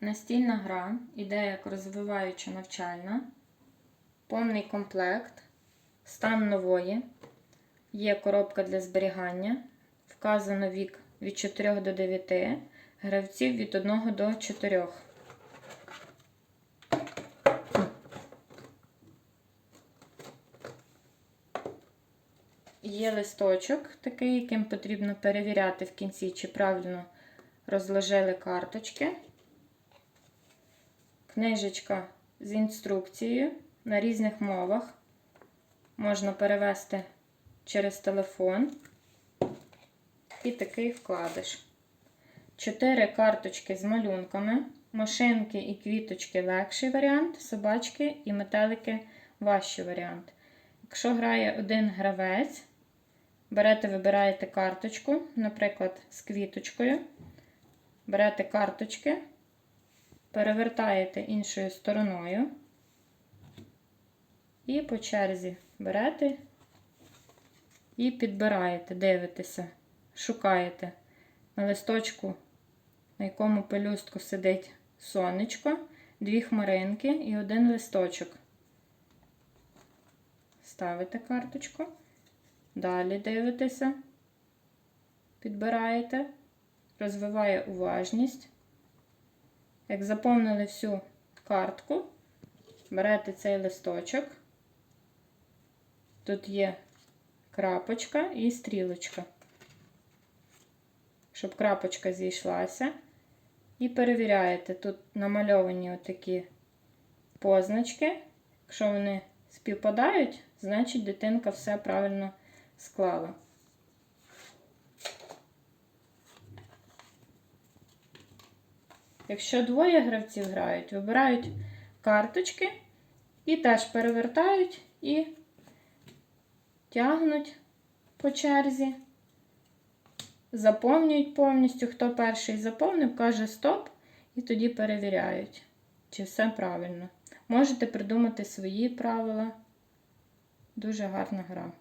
Настільна гра іде як розвиваюча навчальна, повний комплект, стан нової, є коробка для зберігання, вказано вік від 4 до 9, гравців від 1 до 4. Є листочок такий, яким потрібно перевіряти в кінці, чи правильно розложили карточки. Книжечка з інструкцією на різних мовах. Можна перевести через телефон. І такий вкладиш. Чотири карточки з малюнками. Машинки і квіточки легший варіант, собачки і метелики важчий варіант. Якщо грає один гравець, берете, вибираєте карточку, наприклад, з квіточкою. Берете карточки, перевертаєте іншою стороною і по черзі берете і підбираєте, дивитеся, шукаєте на листочку, на якому пелюстку сидить сонечко, дві хмаринки і один листочок. Ставите карточку, далі дивитеся, підбираєте, розвиває уважність. Як заповнили всю картку, берете цей листочок. Тут є крапочка і стрілочка. Щоб крапочка зійшлася. І перевіряєте, тут намальовані отакі позначки. Якщо вони співпадають, значить дитинка все правильно склала. Якщо двоє гравців грають, вибирають карточки і теж перевертають і тягнуть по черзі, заповнюють повністю. Хто перший заповнив, каже стоп, і тоді перевіряють, чи все правильно. Можете придумати свої правила. Дуже гарна гра.